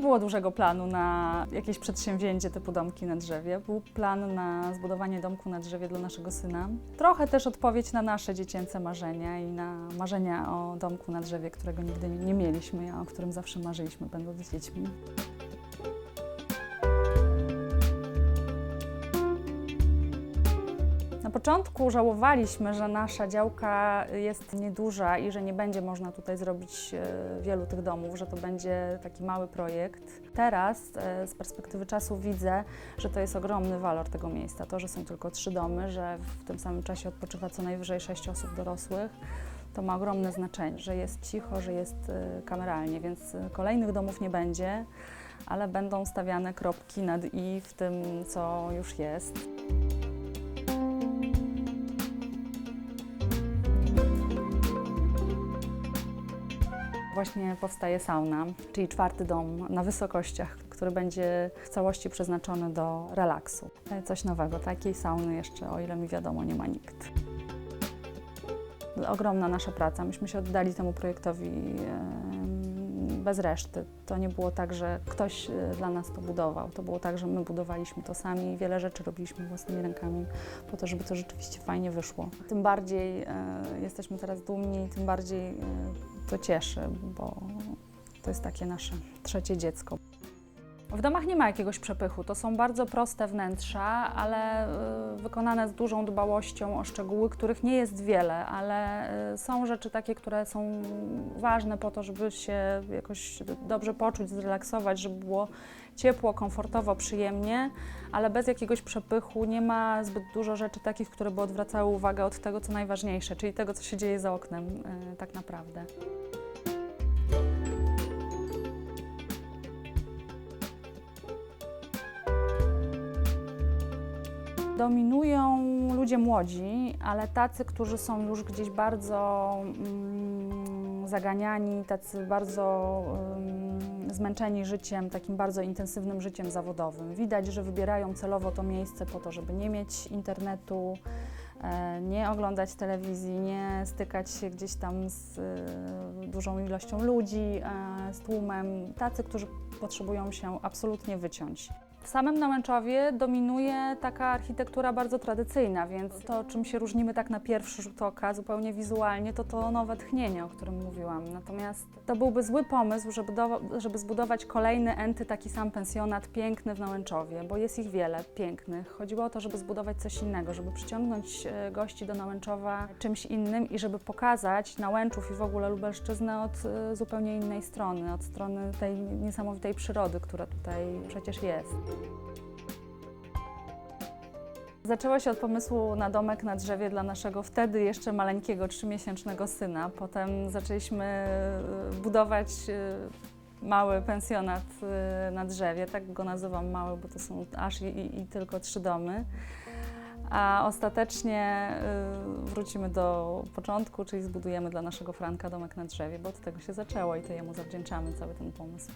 było dużego planu na jakieś przedsięwzięcie typu domki na drzewie. Był plan na zbudowanie domku na drzewie dla naszego syna. Trochę też odpowiedź na nasze dziecięce marzenia i na marzenia o domku na drzewie, którego nigdy nie mieliśmy, a o którym zawsze marzyliśmy będąc dziećmi. Na początku żałowaliśmy, że nasza działka jest nieduża i że nie będzie można tutaj zrobić e, wielu tych domów, że to będzie taki mały projekt. Teraz e, z perspektywy czasu widzę, że to jest ogromny walor tego miejsca. To, że są tylko trzy domy, że w tym samym czasie odpoczywa co najwyżej sześć osób dorosłych, to ma ogromne znaczenie, że jest cicho, że jest e, kameralnie, więc kolejnych domów nie będzie, ale będą stawiane kropki nad i w tym, co już jest. Właśnie powstaje sauna, czyli czwarty dom na wysokościach, który będzie w całości przeznaczony do relaksu. E, Coś nowego, takiej sauny jeszcze, o ile mi wiadomo, nie ma nikt. Ogromna nasza praca. Myśmy się oddali temu projektowi bez reszty. To nie było tak, że ktoś e, dla nas to budował. To było tak, że my budowaliśmy to sami i wiele rzeczy robiliśmy własnymi rękami po to, żeby to rzeczywiście fajnie wyszło. Tym bardziej e, jesteśmy teraz dumni, tym bardziej to cieszy, bo to jest takie nasze trzecie dziecko. W domach nie ma jakiegoś przepychu. To są bardzo proste wnętrza, ale y, wykonane z dużą dbałością o szczegóły, których nie jest wiele, ale y, są rzeczy takie, które są ważne po to, żeby się jakoś dobrze poczuć, zrelaksować, żeby było ciepło, komfortowo, przyjemnie, ale bez jakiegoś przepychu nie ma zbyt dużo rzeczy takich, które by odwracały uwagę od tego, co najważniejsze, czyli tego, co się dzieje za oknem y, tak naprawdę. Dominują ludzie młodzi, ale tacy, którzy są już gdzieś bardzo mm, zaganiani, tacy bardzo mm, zmęczeni życiem, takim bardzo intensywnym życiem zawodowym. Widać, że wybierają celowo to miejsce po to, żeby nie mieć internetu, e, nie oglądać telewizji, nie stykać się gdzieś tam z e, dużą ilością ludzi, e, z tłumem. Tacy, którzy potrzebują się absolutnie wyciąć. W samym Nałęczowie dominuje taka architektura bardzo tradycyjna, więc to, czym się różnimy tak na pierwszy rzut oka, zupełnie wizualnie, to to nowe tchnienie, o którym mówiłam. Natomiast to byłby zły pomysł, żeby, do, żeby zbudować kolejny enty taki sam pensjonat piękny w Nałęczowie, bo jest ich wiele pięknych. Chodziło o to, żeby zbudować coś innego, żeby przyciągnąć e, gości do Nałęczowa czymś innym i żeby pokazać Nałęczów i w ogóle Lubelszczyznę od e, zupełnie innej strony, od strony tej niesamowitej przyrody, która tutaj przecież jest. Zaczęło się od pomysłu na domek na drzewie dla naszego wtedy jeszcze maleńkiego, trzymiesięcznego syna. Potem zaczęliśmy e, budować e, mały pensjonat e, na drzewie, tak go nazywam mały, bo to są aż i, i, i tylko trzy domy. A ostatecznie wrócimy do początku, czyli zbudujemy dla naszego Franka domek na drzewie, bo od tego się zaczęło i to jemu zawdzięczamy cały ten pomysł.